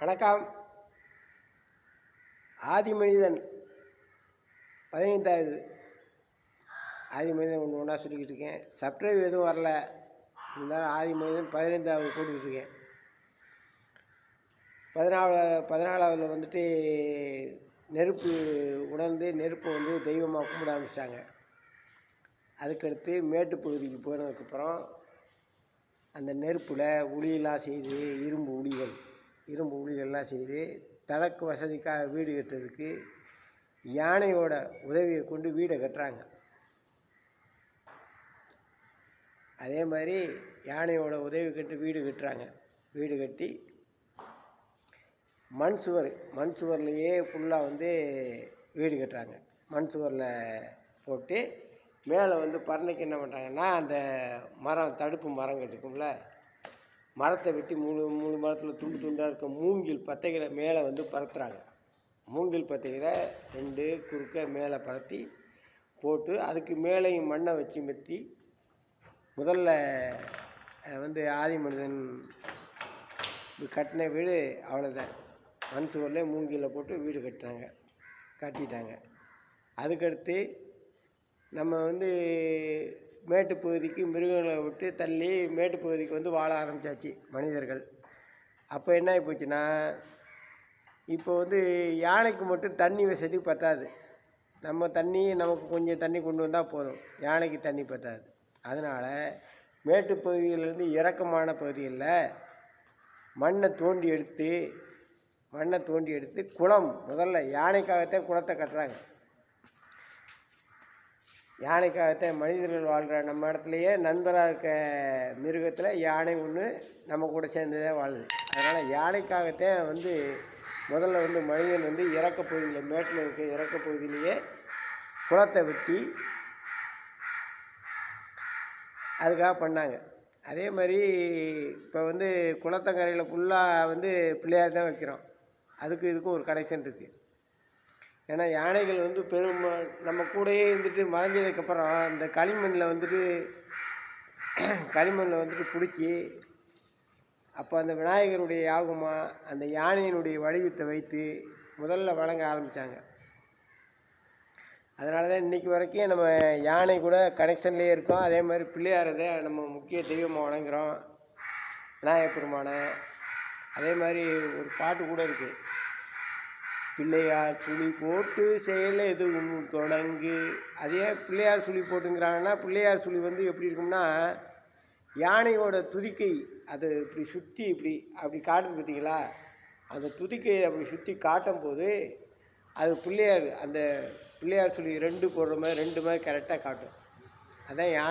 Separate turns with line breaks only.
வணக்கம். ஆதி மனிதன் பதினைந்தாவது. ஆதி மனிதன் ஒன்று ஒன்றா சொல்லிக்கிட்டு இருக்கேன். சப்ஸ்கிரைப் எதுவும் வரல. இருந்தாலும் ஆதி மனிதன் பதினைந்தாவது போட்டுக்கிட்டு இருக்கேன். பதினாலாவது பதினாலாவதில் வந்துட்டு நெருப்பு உணர்ந்து நெருப்பை வந்து தெய்வமாக கும்பிட ஆரம்பிச்சிட்டாங்க. அதுக்கடுத்து மேட்டுப்பகுதிக்கு போனதுக்கப்புறம் அந்த நெருப்பில் உளியெல்லாம் செய்து இரும்பு உளிகள். இரும்பு உளிகள்லாம் செய்து தனக்கு வசதிக்காக வீடு கட்டுறதுக்கு யானையோட உதவியை கொண்டு வீடை கட்டுறாங்க. அதே மாதிரி யானையோட உதவி கட்டு வீடு கட்டுறாங்க. வீடு கட்டி மண் சுவர் மண் சுவர்லேயே ஃபுல்லாக வந்து வீடு கட்டுறாங்க. மண் சுவரில் போட்டு மேலே வந்து பரணைக்கு என்ன பண்ணுறாங்கன்னா அந்த மரம் தடுப்பு மரம் கட்டிருக்கும்ல மரத்தை வெட்டி மூணு மூணு மரத்தில் துண்டு துண்டாக இருக்க மூங்கில் பத்தைகளை மேலே வந்து பறத்துறாங்க மூங்கில் பத்தைகளை ரெண்டு குறுக்க மேலே பரத்தி போட்டு அதுக்கு மேலேயும் மண்ணை வச்சு மெத்தி முதல்ல வந்து ஆதி மனிதன் கட்டின வீடு அவ்வளோதான் மண் சுவரில் மூங்கில போட்டு வீடு கட்டுறாங்க கட்டிட்டாங்க. அதுக்கடுத்து நம்ம வந்து மேட்டுப்பகுதிக்கு மிருகங்களை விட்டு தள்ளி மேட்டுப்பகுதிக்கு வந்து வாழ ஆரம்பித்தாச்சு மனிதர்கள். அப்போ என்ன ஆகி போச்சுன்னா இப்போ வந்து யானைக்கு மட்டும் தண்ணி வசதி பத்தாது. நம்ம தண்ணி நமக்கு கொஞ்சம் தண்ணி கொண்டு வந்தால் போதும். யானைக்கு தண்ணி பத்தாது. அதனால் மேட்டுப்பகுதியிலேருந்து இறக்கமான பகுதிகளில் மண்ணை தோண்டி எடுத்து மண்ணை தோண்டி எடுத்து குளம் முதல்ல யானைக்காகத்தான் குளத்தை கட்டுறாங்க. யானைக்காகத்தான் மனிதர்கள் வாழ்கிற நம்ம இடத்துலையே நண்பராக இருக்க மிருகத்தில் யானை ஒன்று நம்ம கூட சேர்ந்து தான் வாழுது. அதனால் யானைக்காகத்தான் வந்து முதல்ல வந்து மனிதன் வந்து இறக்க பகுதியில் மேட்டில் இருக்க இறக்க பகுதியிலேயே குளத்தை வெட்டி அதுக்காக பண்ணாங்க. அதே மாதிரி இப்போ வந்து குளத்தங்கரையில் ஃபுல்லாக வந்து பிள்ளையார் தான் வைக்கிறோம். அதுக்கு இதுக்கும் ஒரு கனெக்ஷன் இருக்குது ஏன்னா யானைகள் வந்து பெரும் நம்ம கூடயே இருந்துட்டு மறைஞ்சதுக்கப்புறம் இந்த களிமண்ணில் வந்துட்டு களிமண்ணில் வந்துட்டு பிடிச்சி அப்போ அந்த விநாயகருடைய யாகமாக அந்த யானையினுடைய வடிவத்தை வைத்து முதல்ல வணங்க ஆரம்பித்தாங்க அதனால தான் இன்றைக்கி வரைக்கும் நம்ம யானை கூட கனெக்ஷன்லேயே இருக்கோம். அதே மாதிரி பிள்ளையாரை நம்ம முக்கிய தெய்வமாக வணங்குறோம். விநாயகப் பெருமானை. அதே மாதிரி ஒரு பாட்டு கூட இருக்குது பிள்ளையார் சுழி போட்டு செயல் எதுவும் தொடங்கு. அதே பிள்ளையார் சுழி போட்டுங்கிறாங்கன்னா பிள்ளையார் சுழி வந்து எப்படி இருக்கும்னா யானையோட துதிக்கை அது இப்படி சுற்றி இப்படி அப்படி காட்டுது பார்த்தீங்களா? அந்த துதிக்கையை அப்படி சுற்றி காட்டும் போது அது பிள்ளையார் அந்த பிள்ளையார் சுழி ரெண்டு போடுற மாதிரி ரெண்டு மாதிரி கரெக்டாக காட்டும். அதான் யானை